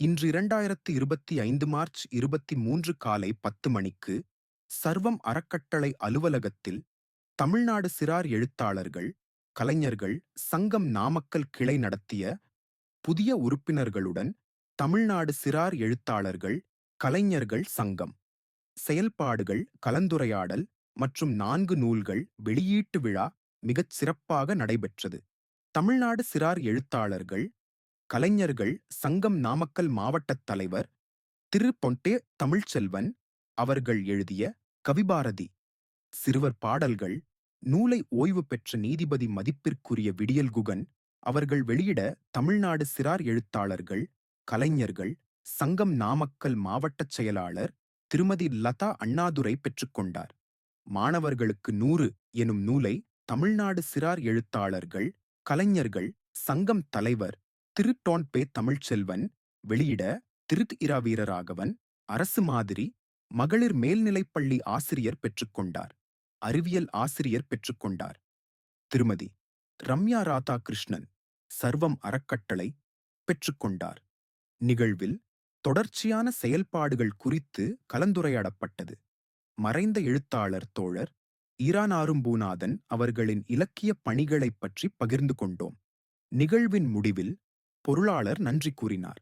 இன்று இரண்டாயிரத்து இருபத்தி ஐந்து மார்ச் இருபத்தி மூன்று காலை பத்து மணிக்கு சர்வம் அறக்கட்டளை அலுவலகத்தில் தமிழ்நாடு சிறார் எழுத்தாளர்கள் கலைஞர்கள் சங்கம் நாமக்கல் கிளை நடத்திய புதிய உறுப்பினர்களுடன் தமிழ்நாடு சிறார் எழுத்தாளர்கள் கலைஞர்கள் சங்கம். செயல்பாடுகள் கலந்துரையாடல் மற்றும் நான்கு நூல்கள் வெளியீட்டு விழா மிகச் சிறப்பாக நடைபெற்றது. தமிழ்நாடு சிறார் எழுத்தாளர்கள் கலைஞர்கள் சங்கம் நாமக்கல் மாவட்டத் தலைவர் திரு. பொன்டே தமிழ்ச்செல்வன் அவர்கள் எழுதிய கவிபாரதி. சிறுவர் பாடல்கள் நூலை ஓய்வு பெற்ற நீதிபதி மதிப்பிற்குரிய விடியல் குகன் அவர்கள் வெளியிட தமிழ்நாடு சிறார் எழுத்தாளர்கள் கலைஞர்கள் சங்கம் நாமக்கல் மாவட்டச் செயலாளர் திருமதி லதா அண்ணாதுரை பெற்றுக்கொண்டார் மாணவர்களுக்கு நூறு எனும் நூலை தமிழ்நாடு சிறார் எழுத்தாளர்கள் கலைஞர்கள் சங்கம் தலைவர் திரு டோன்பே தமிழ்ச்செல்வன் வெளியிட திருத் இரா வீரராகவன் அரசு மாதிரி மகளிர் மேல்நிலைப்பள்ளி ஆசிரியர் பெற்றுக்கொண்டார். அறிவியல் ஆசிரியர் பெற்றுக்கொண்டார். திருமதி ரம்யா ராதாகிருஷ்ணன் சர்வம் அறக்கட்டளை பெற்றுக்கொண்டார். நிகழ்வில் தொடர்ச்சியான செயல்பாடுகள் குறித்து கலந்துரையாடப்பட்டது. மறைந்த எழுத்தாளர் தோழர் ஈரானாரும்பூநாதன் அவர்களின் இலக்கிய பணிகளைப் பற்றி பகிர்ந்து கொண்டோம். நிகழ்வின் முடிவில் பொருளாளர் நன்றி கூறினார்.